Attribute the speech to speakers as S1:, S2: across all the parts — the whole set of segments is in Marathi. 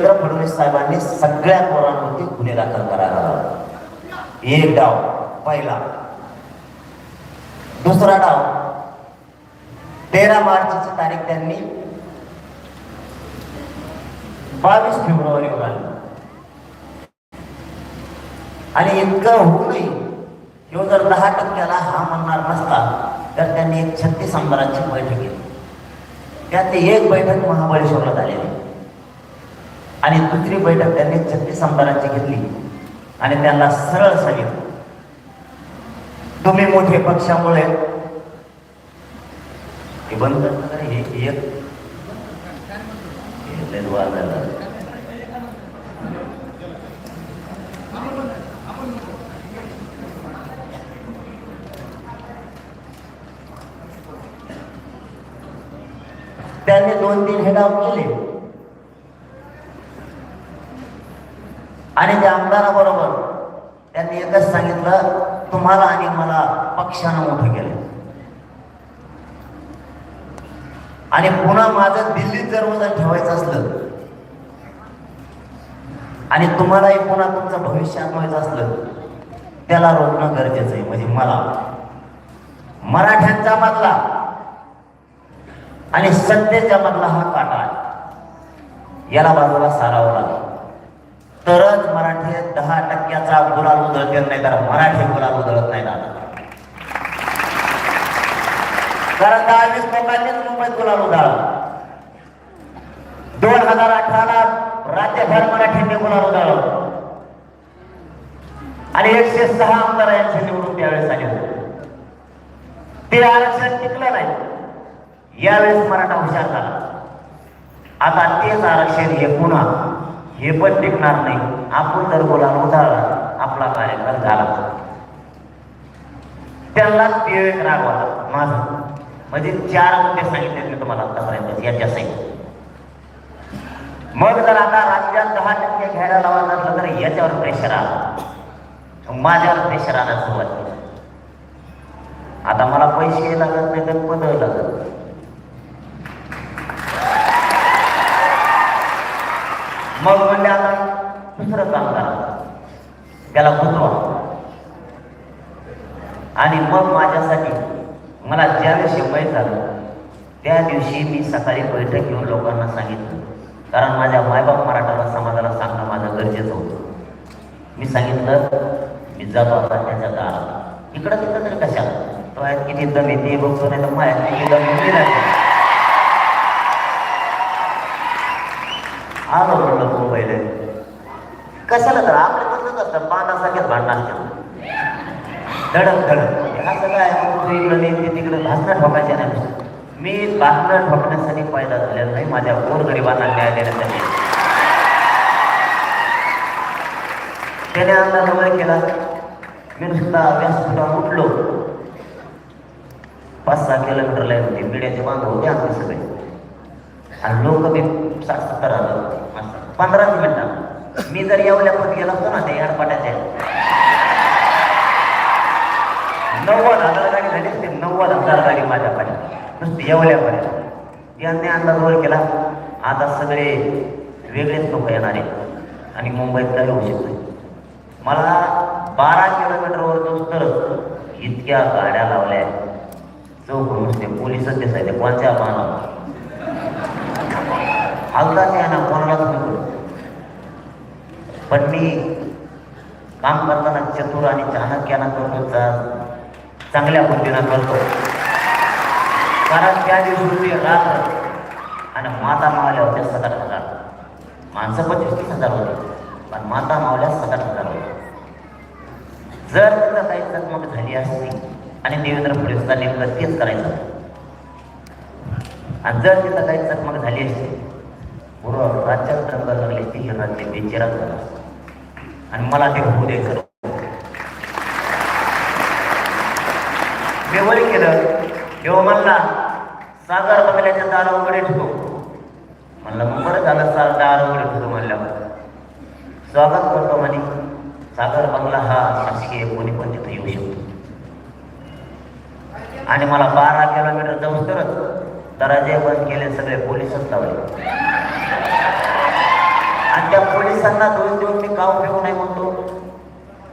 S1: देवेंद्र फडणवीस साहेबांनी सगळ्या पोरांवरती गुन्हे दाखल करायला लावले. एक डाव पहिला. दुसरा डाव तेरा मार्चची तारीख त्यांनी बावीस फेब्रुवारी उघडली. आणि इतकं होऊनही किंवा जर दहा टक्क्याला हा म्हणणार नसता तर त्यांनी एक छत्तीस आमदारांची बैठक घेतली त्यात एक बैठक महाबळेश्वरला झालेली. आणि दुसरी बैठक त्यांनी छत्तीस आमदारांची घेतली. आणि त्यांना सरळ सांगितलं. तुम्ही मोठे पक्षामुळे हे बंद हे एक त्यांनी दोन तीन हे डाव केले. आणि त्या आमदाराबरोबर त्यांनी एकच सांगितलं तुम्हाला आणि मला पक्षानं मोठं केलं आणि पुन्हा माझं दिल्लीत जर वजन ठेवायचं असलं आणि तुम्हालाही पुन्हा तुमचं भविष्य अनुभवायचं असलं त्याला रोखणं गरजेचं आहे. म्हणजे मला मराठ्यांचा मधला आणि सत्तेच्या मधला हा काटा आहे. याला बाजूला सारावं लागेल. तरच मराठी दहा टक्क्याचा गुलाल उधळतील नाही तर मराठी गुलाल उधळत नाही दादा कारण दहा वीस लोकांनीच मुंबईत गुलाल उधळला. दोन हजार अठराला राज्यभर मराठींनी गुलाल उधळला. आणि एकशे सहा आमदार यांची निवडून त्यावेळेस आले होते. ते आरक्षण टिकलं नाही. यावेळेस मराठा हुशार झाला. आता तेच आरक्षण हे पुन्हा हे पण टिकणार नाही. आपण जर बोला उदाहरण आपला कार्यक्रम झाला. त्यांना ते एक राग माझा. म्हणजे चार मुद्दे सांगितले मी तुम्हाला आतापर्यंत. याच्या सहित मग जर आता राज्यात दहा टक्के घ्यायला लावायचं असलं तर याच्यावर प्रेशर आला. माझ्यावर प्रेशर आला सुरुवात केली. आता मला पैसे लागत नाही तर पद लागत मग म्हणले आता दुसरं काम करा. त्याला गुंतवा आणि मग माझ्यासाठी मला ज्या दिवशी माहीत झालं त्या दिवशी मी सकाळी बैठक घेऊन लोकांना सांगितलं. कारण माझ्या मायबाप मराठाला समाजाला सांगणं माझं गरजेचं होतं. मी सांगितलं मी जातो आता त्याच्या दारात. इकडं तिकडं तरी कशाला? तो आहेत किती दम येते बघतो नाही तर माझ्यात आलो म्हणलं मुंबईला कशाला तर? आपले म्हणत असतं पानासारखेच भांडणं असतात. धडक धडक. असं काय तू इकडं नाही ते तिकडं भासणं ठोकायचे नाही. मी भासणं ठोकण्यासाठी पैदा झालेला नाही माझ्या गोरगरिबांना न्याय देण्यासाठी. त्याने अंदाज वगैरे केला. मी नुसता व्यासपीठावर उठलो. पाच सहा किलोमीटरला येत होते. मीडियाचे बांधव होते आमचे सगळे. आणि लोक मी साठ सत्तर हजार पंधरा मिनिटात मी जर येवल्या पण गेला असतो ना ते याडपाट्याच्या. नव्वद हजार गाडी झाली असते नव्वद हजार गाडी माझ्या पाड्यात. नुसती येवल्यापर्यंत यांनी अंदाज वर केला आता सगळे वेगळेच लोक येणार आहेत. आणि मुंबईत काय होऊ शकते मला बारा किलोमीटरवर जाऊस इतक्या गाड्या लावल्या. चौक नुसते पोलिसच दिसायचे कोणत्या मानव हलताच आहे ना कोणालाच नको पण मी काम करताना चतुर आणि चाणक्यानं करतो चांगल्या बुद्धीनं करतो. कारण त्या दिवशी होती रात्र आणि माता मावल्या होत्या सात हजार. माणसं पंचवीस तीस हजार होते पण माता मावल्या सात हजार होत्या. जर तिथं काही चकमक झाली असती आणि देवेंद्र फडणवीसला नेमकं तेच करायचं. आणि जर तिथं काही चकमक झाली असती बरोबर राज्यात रंग लागले ते हे राज्य बेचेरा आणि मला ते होऊ द्यायचं नव्हतं. मी केलं तेव्हा म्हणला सागर बंगल्याच्या दार उघडे ठेवतो म्हणलं मग बरं झालं सार दार उघडे ठेवतो म्हणल्यावर स्वागत करतो म्हणे सागर बंगला हा शासकीय कोणी पण तिथं येऊ शकतो आणि मला बारा किलोमीटर जाऊन तरच दराजे बंद केले सगळे पोलीसच लावले आणि त्या पोलिसांना दोन दिवस मी का उपयोग नाही म्हणतो.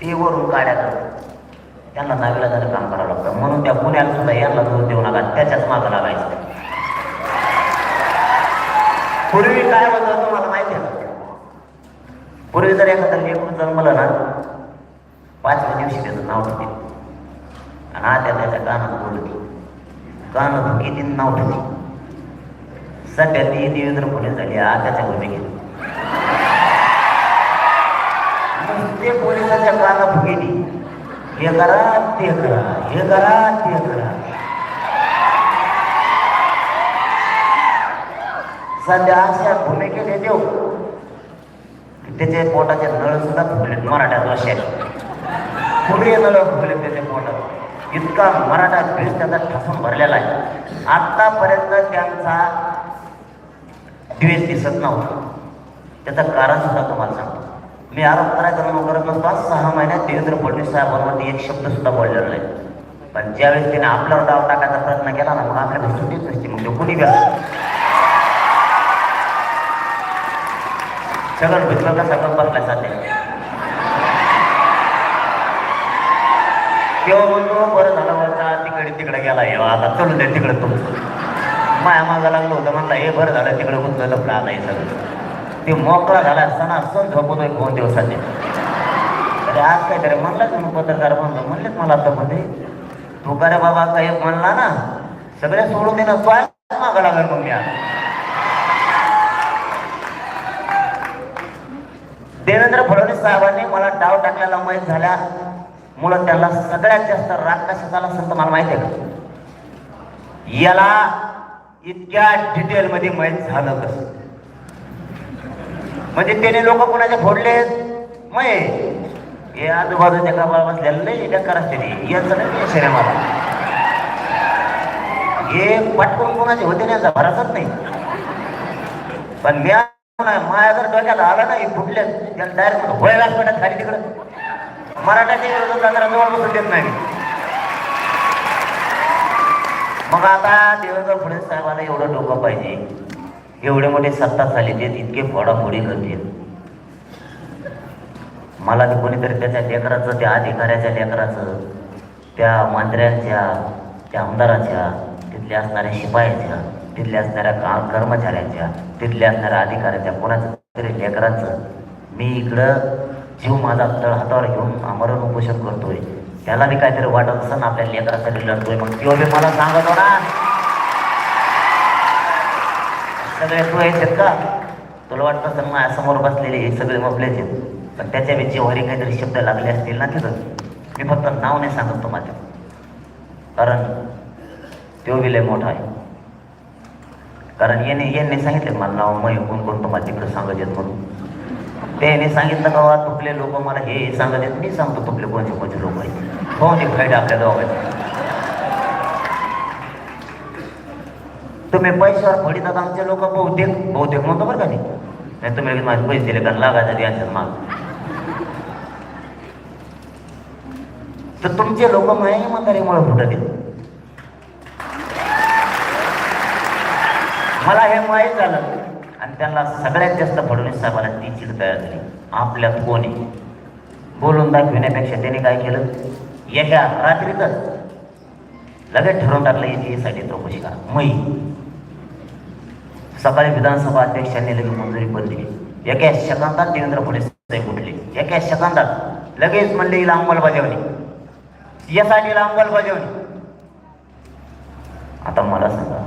S1: ते वरून काढ्या त्यांना नावीला झालं काम करावं लागतं. म्हणून त्या पुण्याला सुद्धा यांना दोन देऊ नका. त्याच्याच मागं लागायचं. पूर्वी काय होतं तुम्हाला माहिती आहे का? पूर्वी जर एखादा लेखून जन्मलं ना पाचव्या दिवशी त्याचं नाव ठेवते आणि आता त्याच्या कानात बोलते कानात किती नाव ठेवते सध्या ती देवेंद्र फडणवीस झाली आताच्या भूमिकेत ते पोलिसाच्या कानात गेली. हे करा ते करा हे करा ते करा. सध्या अशा भूमिकेत येते त्याचे पोटाचे नळ सुद्धा फुगलेत मराठ्यात वर्षात फुगले नळ फुगले त्याच्या पोटात. इतका मराठा द्वेष त्याचा ठसून भरलेला आहे. आतापर्यंत त्यांचा द्वेष दिसत नव्हतं त्याचं कारण सुद्धा तुम्हाला सांगतो. मी आरोप करायचा म्हणून करत नसता सहा महिन्यात देवेंद्र फडणवीस साहेबांवरती एक शब्द सुद्धा बोललेला नाही. पण ज्यावेळेस त्याने आपल्यावर डाव टाकायचा प्रयत्न केला ना मग आपल्याला सुटीच नसते मग तो कुणी गेलं सगळं भिजलं का सगळं बसलाय सध्या? तेव्हा म्हणतो बरं झालं वरचा तिकडे तिकडे गेला येवा आता चलू दे तिकडे तुमचं. माया मागं लागलं होतं म्हणलं हे बरं झालं तिकडे गुंतलं लपलं आता हे सगळं. ते मोकळा झाला असताना सण झोपतोय दोन दिवसांनी अरे आज काहीतरी म्हणलं तुम्ही पत्रकार म्हणलं म्हणलेच मला आता मध्ये. तू का रे बाबा काही म्हणला ना सगळे सोडून दे ना तू आहे लागेल मग मी देवेंद्र फडणवीस साहेबांनी मला डाव टाकलेला माहीत झाल्या. मुळे त्याला सगळ्यात जास्त राग कशा झाला असं तर मला माहिती आहे का? याला इतक्या डिटेलमध्ये माहीत झालं कसं म्हणजे त्याने लोक कोणाचे फोडले? मय हे आजूबाजूच्या कामाला बसलेलं नाही डक्कर असते ते. यांचं नाही टेन्शन मला. हे पटकून कोणाचे होते नाही याचा भरासच नाही. पण मी माया जर डोक्यात आला नाही फुटले त्याला डायरेक्ट होय व्यासपीठात खाली तिकडं. मराठाच्या विरोधात जरा जवळ बसून देत नाही. मग आता देवेंद्र फडणवीस साहेबांना एवढं डोकं पाहिजे. एवढे मोठे सत्ता झाले ते इतके फोडाफोडी करतील. मला ते कोणीतरी त्याच्या लेकराचं त्या अधिकाऱ्याच्या लेकराचं त्या मंत्र्यांच्या त्या आमदाराच्या तिथल्या असणाऱ्या शिपायाच्या तिथल्या असणाऱ्या का कर्मचाऱ्यांच्या तिथल्या असणाऱ्या अधिकाऱ्याच्या कोणाचं तरी लेकराचं मी इकडं जीव माझा तळ हातावर घेऊन आमरण उपोषण करतोय. त्याला बी काहीतरी वाटत असं आपल्या लेकरासाठी लढतोय मग तो बी मला सांगत ना सगळे तू आहेत का? तुला वाटतं असं माझ्यासमोर बसलेले हे सगळे मपलेच आहेत. पण त्याच्या जिव्हारी काहीतरी शब्द लागले असतील ना तिथं. मी फक्त नाव नाही सांगत तुम्हाला. कारण तो बी लय मोठा आहे. कारण येणे यांनी सांगितलं मला नाव मग कोण कोण तुम्हाला तिकडे सांगत येत म्हणून. त्याने सांगितलं का तुपले लोक मला हे सांगत आहेत मी सांगतो तुपले कोणते कोणते लोक आहेत. कोणते फायदा आपल्या दोघांचे तुम्ही पैशावर फडितात आमचे लोक बहुतेक बहुतेक म्हणतो बरं का नाही नाही तुम्ही लगेच माझे पैसे दिले कारण लागायचं द्यायचं माग. तर तुमचे लोक माझ्या इमानदारीमुळे फुटत आहेत. मला हे माहीत झालं. आणि त्यांना सगळ्यात जास्त फडणवीस साहेबांना ती चिड तयार झाली. आपल्यात कोणी? बोलून दाखविण्यापेक्षा त्याने काय केलं? एका रात्रीतच लगेच ठरवून टाकलं याच्यासाठी चौकशी करा. मै सकाळी विधानसभा अध्यक्षांनी लगेच मंजुरी पण दिली. एका शकांतात देवेंद्र फडणवीस साहेब उठले. एका शकांतात लगेच म्हणले हिला अंमलबजावणी. यासाठी अंमलबजावणी. आता मला सांगा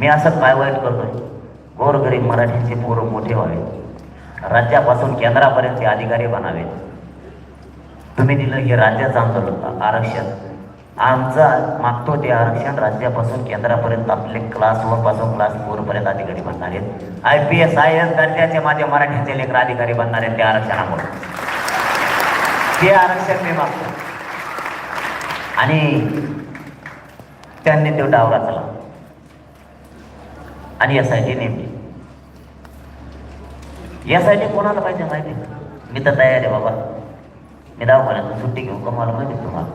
S1: मी असं काय वाईट करतोय? गोरगरीब मराठीचे पोरं मोठे व्हावे. राज्यापासून केंद्रापर्यंत ते अधिकारी बनावेत. तुम्ही दिलं हे राज्याचं आंदोलन आरक्षण. आमचं मागतो ते आरक्षण राज्यापासून केंद्रापर्यंत आपले क्लास वनपासून क्लास फोर पर्यंत अधिकारी बनणार. आहेत I P S I A दर्जाचे माझे मराठीचे लेकर अधिकारी बनणार आहेत त्या आरक्षणामुळे. ते आरक्षण मी मागतो. आणि त्यांनी तो डावरा चला. आणि एस आय टी नेमली टी कोणाला पाहिजे माहिती? आहे मी तर तयार आहे बाबा. मी दवाखान्यातून सुट्टी घेऊ का मला माहिती आहे तुम्हाला.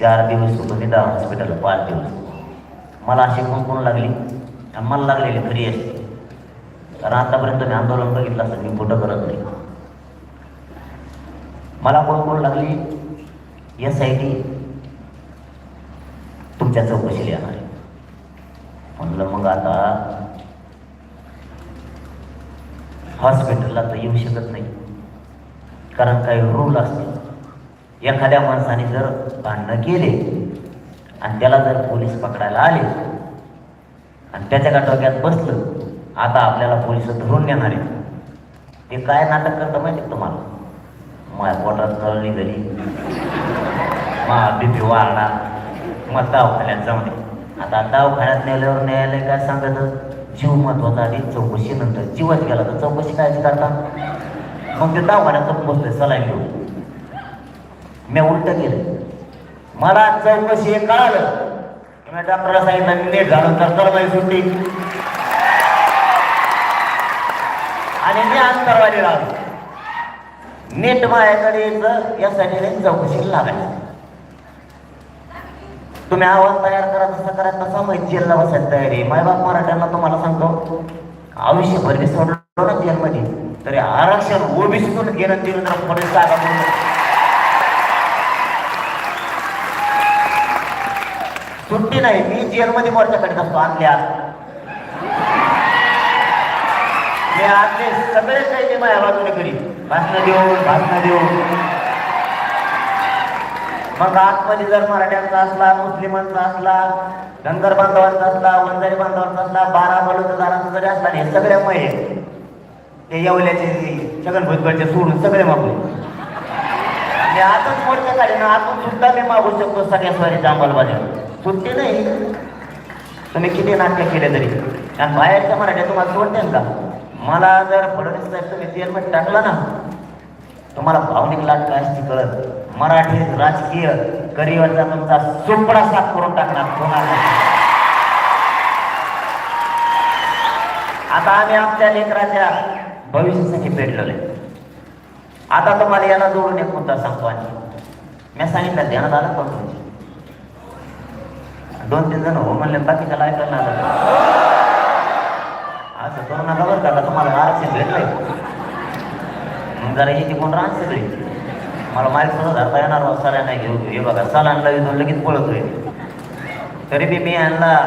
S1: चार दिवस होतो मी दहा हॉस्पिटल पाच दिवस मला अशी कोण कोण लागली. आणि मला लागलेली फ्री असते कारण आतापर्यंत मी आंदोलन बघितलं असं मी कुठं करत नाही. मला कोण कोण लागली. एस आय टी तुमच्या चौकशीला येणार आहे. म्हटलं मग आता हॉस्पिटलला तर येऊ शकत नाही. कारण काही रूल असते एखाद्या माणसाने जर भांडणं केले आणि त्याला जर पोलीस पकडायला आले आणि त्याच्या का डोक्यात बसलं आता आपल्याला पोलीस धरून नेणार आहे ते काय नाटक करतं माहिती तुम्हाला? माझ्या पोटात कळली झाली मा बीपी वाढला. मग दवाखान्यात जाऊन दे. आता दवाखान्यात नेल्यावर न्यायालय काय सांगत? जीव महत्त्वाचा आणि चौकशी नंतर जीवच गेला तर चौकशी काय करता? मग ते दवाखान्यात पोचलं बसले सलाईन घेऊन. मी उलट केलं. मला चौकशी हे कळालं. मी डॉक्टरला सांगितलं मी नीट घालून तर कर माझी सुट्टी आणि मी अंतरवाडी राहतो नीट माझ्याकडे यायचं यासाठी नाही चौकशी लागायची. तुम्ही आवाज तयार करा तसं करा तसा माहिती जेलला बसायला तयारी मायबाप मराठ्यांना तुम्हाला सांगतो आयुष्यभर मी सोडलो ना जेलमध्ये तरी आरक्षण ओबीसीतून घेणं देवेंद्र फडणवीस जागा सुट्टी नाही मी जेलमध्ये मोर्चा करीत असतो आणल्या मी आतले सगळे काही माझ्या बाजूने करी भाषणं देऊन भाषणं देऊन. मग आतमध्ये जर मराठ्यांचा असला मुस्लिमांचा असला धनगर बांधवांचा असला वंजारी बांधवांचा असला बारा बलुतदारांचा जरी असला हे सगळे मय ते येवल्याचे छगन भुजबळचे सोडून सगळे मागू आणि आतच मोर्चा काढे ना आतून सुद्धा मी मागू शकतो सगळ्या स्वारीच्या अंमलबजावणी सुट्टी नाही. तुम्ही किती नाट्य केले तरी. आणि बाहेरच्या मराठ्या तुम्हाला सोडते का? मला जर फडणवीस साहेब तुम्ही जेलमध्ये टाकला ना तुम्हाला भावनिक लाट काय कळत. मराठी राजकीय करिअरचा तुमचा सुपडा साफ करून टाकणार कोणाला आता आम्ही आमच्या लेकराच्या भविष्यासाठी पेटलेलो. आहे आता तुम्हाला याला जोडून एक मुद्दा सांगतो आणि मी सांगितलं ध्यानात आलं पण तुमची? दोन तीन जण हो म्हणले बाकीच्या ऐकायला आलं असं करू नका बरं का आता तुम्हाला आरक्षण भेटलंय मग जरा येते कोण राहत सगळी. मला माहीत कसं धरता येणार बा नाही घेऊ. हे बघा सलानला येऊन लगेच पळतोय. तरी बी मी आणला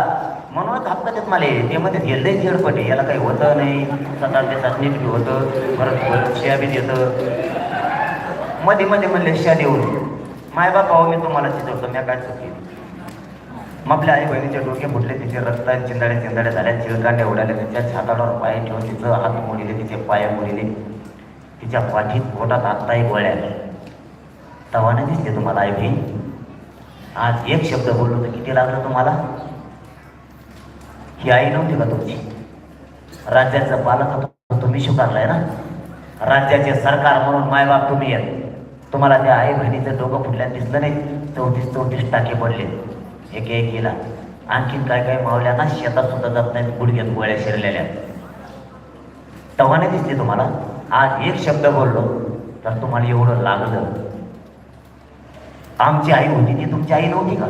S1: म्हणूनच हक्क देत मला ते मध्ये गेलंय झेडपटे याला काही होतं नाही. सात आठ दिवसात नीट बी होतं. परत शिया बी देतं मध्ये मध्ये म्हणले शिया देऊन. माय बाप अहो मी तुम्हाला चितवतो मी काय चुकी मग आपल्या आई बहिणीचे डोके फुटले तिचे रक्त चिंदाड्या चिंदाड्या झाल्या. चिळकांड्या उडाल्या तिच्या छाताडावर पाय ठेवून तिचं हात मोडिले. तिचे पाय मोडिले. तिच्या पाठीत पोटात आत्ताही गोळ्या तवाने दिसते तुम्हाला आई आज एक शब्द बोललो तर किती लागलं तुम्हाला? ही आई नव्हती का तुमची? राज्याचं पालक तुम्ही स्वीकारलाय ना? राज्याचे सरकार म्हणून मायबाप तुम्ही आहेत. तुम्हाला त्या आई बहिणीचं डोकं फुटल्यानं दिसलं नाही. चौतीस चौतीस टाके पडले. एक एक गेला आणखीन काय काय मावल्यांना शेतात सुद्धा जात नाहीत गुडघ्यात गोळ्या शिरलेल्या. तवाने दिसले तुम्हाला? आज एक शब्द बोललो तर तुम्हाला एवढं लागलं. आमची आई होती ती तुमची आई नव्हती का?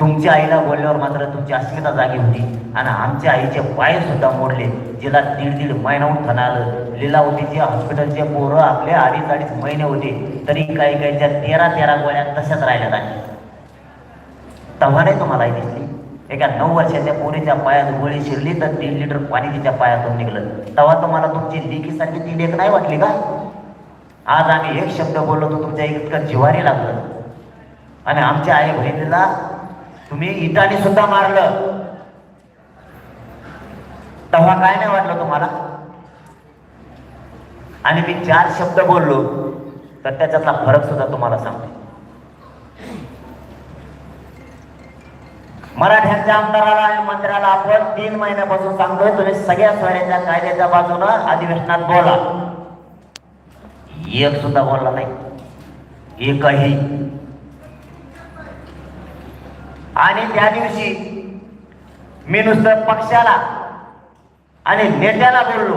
S1: तुमच्या आईला बोलल्यावर मात्र तुमची अस्मिता जागी होती आणि आमच्या आईचे पाय सुद्धा मोडले. जिला दीड दीड महिनाहून थना आलं लिलावतीचे हॉस्पिटलचे पोरं आपले अडीच अडीच महिने होते तरी काही काहीच्या तेरा तेरा गोळ्या तशाच राहिल्यात आणि तेव्हा नाही तुम्हाला आई दिसली. एका नऊ वर्षाच्या पोरीच्या पायात गोळी शिरली तर तीन लिटर पाणी तिच्या पायातून निघलं. तेव्हा तुम्हाला तुमची लेखीसारखी ती लेख नाही वाटली का? आज आम्ही एक शब्द बोललो तर तुमच्या इतकं जिवारी लागलं. आणि आमच्या आई बहिणीला तुम्ही इटाने सुद्धा मारलं. तेव्हा काय नाही वाटलं तुम्हाला? आणि मी चार शब्द बोललो तर त्याच्यातला फरक सुद्धा तुम्हाला सांगतो. मराठ्यांच्या आमदाराला आणि मंत्र्याला आपण तीन महिन्यापासून सांगतो तुम्ही सगळ्या सोयऱ्याच्या कायद्याच्या बाजूनं अधिवेशनात बोला. एक सुद्धा बोलला नाही. एकही. आणि त्या दिवशी मी नुसतं पक्षाला आणि नेत्याला बोललो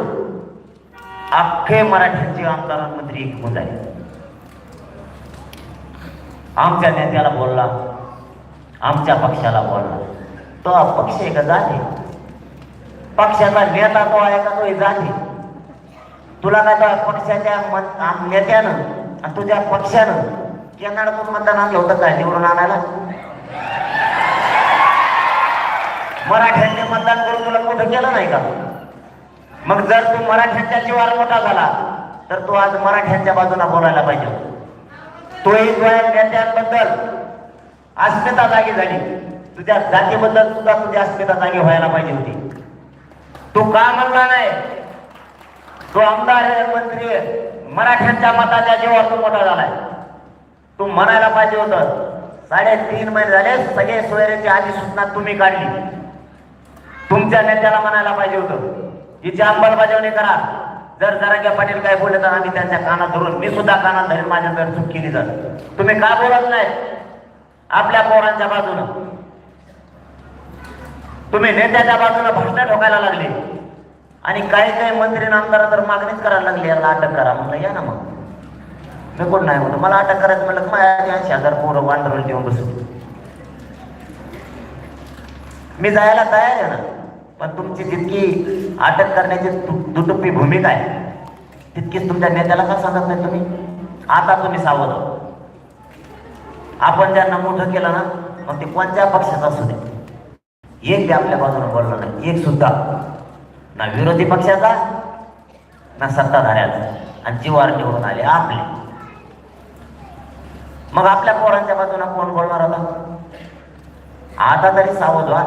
S1: अख्खे मराठ्यांचे आमदार मंत्री एकमत आहे आमच्या नेत्याला बोलला आमच्या पक्षाला बोलला. तो पक्ष एक आहे पक्षाचा नेता तो आहे का तो जाती. तुला काय त्या पक्षाच्या मत- आम- नेत्यानं आणि तुझ्या पक्षानं केंद्रातून मतदान आणलं होतं काय निवडून आणायला? मराठ्यांनी मतदान करून तुला कुठं केलं नाही का? मग जर तू मराठ्यांच्या जीवावर मोठा झाला तर तू आज मराठ्यांच्या बाजूला बोलायला पाहिजे. तोही तुझ्या नेत्यांबद्दल अस्मिता जागी झाली. तुझ्या जातीबद्दल सुद्धा तुझी अस्मिता जागी व्हायला पाहिजे होती. तू का म्हणला नाही? तो आमदार मंत्री मराठ्यांच्या मताच्या जीवावर तू मोठा झालाय. तू म्हणायला पाहिजे होतं साडेतीन महिने झाले सगळे सोयऱ्याची आधी सूचना तुम्ही काढली. तुमच्या नेत्याला म्हणायला पाहिजे होतं हिची अंमलबजावणी करा. जर जरांगे पाटील काय बोलले तर आम्ही त्यांच्या कानात धरून मी सुद्धा कानात धरून माझ्याकडे चूक केली जर तुम्ही का बोलत नाही? आपल्या पोरांच्या बाजूनं. तुम्ही नेत्याच्या बाजूनं भाषण ठोकायला लागले. आणि काही काही मंत्री आमदार तर मागणीच करायला लागली याला अटक करा. म्हणलं या ना मग. मी कोण नाही म्हणलं मला अटक करायचं म्हणलं माझ्या ऐंशी हजार पोरं वांडरून देऊन बसू. मी जायला तयार आहे ना. पण तुमची जितकी अटक करण्याची दुटुप्पी भूमिका आहे तितकीच तुमच्या नेत्याला का सांगत नाही तुम्ही? आता तुम्ही सावध आपण ज्यांना मोठं केलं ना मग ते कोणत्या पक्षाचा असू दे. एक बी आपल्या बाजूने बोललं नाही. एक सुद्धा. ना विरोधी पक्षाचा ना सत्ताधाऱ्याचा. आणि जीवार निवडून आले आपले. मग आपल्या पोरांच्या बाजूने कोण बोलणार होता आता तरी सावध व्हा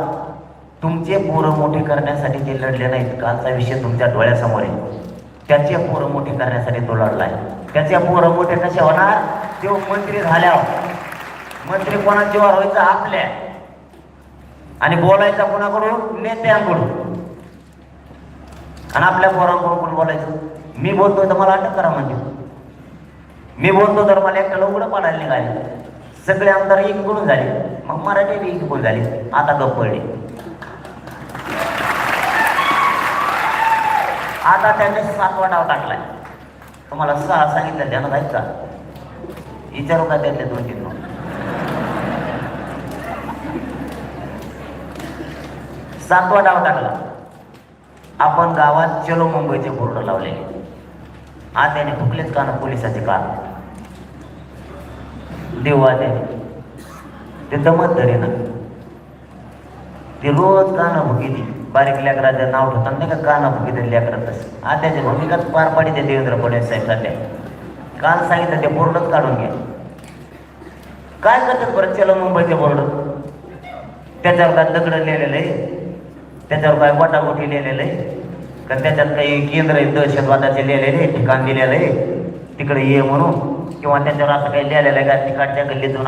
S1: तुमचे पोरं मोठे करण्यासाठी ते लढले नाहीत. कालचा विषय तुमच्या डोळ्यासमोर आहे. त्याचे पोरं मोठे करण्यासाठी तो लढलाय. त्याचे पोरं मोठे कसे होणार? ते मंत्री झाल्यावर. मंत्री कोणाची जीवावर व्हायचं आपल्या? आणि बोलायचा कोणाकडून? नेत्यांकडून. आणि आपल्या पोरांकडून कोण बोलायचं? मी बोलतो तर मला अटक करा म्हणजे. मी बोलतो तर मला एकट्याला उघडं पाडायला निघाले. सगळे आमदार इकडून झाले. मग मराठी बी इकडून झाली. आता गप्प पडली. आता त्याने सातवा डाव टाकलाय. तुम्हाला सहा सांगितलं ध्यानात आहेत का? विचारू का त्यातले दोन तीन सातवा डाव टाकला. आपण गावात चलो मुंबईचे बोर्ड लावलेले आज त्याने फुकलेच का ना पोलिसाचे कान. देवा त्याने ते दमत धरे ना ते रोज कानं भुकी बारीक लेकराचं नाव ठेवतात नाही का कानं भुकी लेकरात तसं आज त्याची भूमिकाच पार पाडी ते देवेंद्र फडणवीस साहेब सध्या. काल सांगितलं ते बोर्डच काढून घ्या. काय करतात बरं चलो मुंबईचे बोर्ड? त्याच्यावर काय दगड लिहिलेलं आहे? त्याच्यावर काय गोटागोटी लिहिलेलं आहे कारण त्याच्यात काही केंद्र आहे दहशतवादाचे लिहिलेले आहे, ठिकाण दिलेलं आहे तिकडे ये म्हणून. किंवा त्याच्यावर असं काही लिहिलेलं आहे का? तिकडच्या गल्लीतून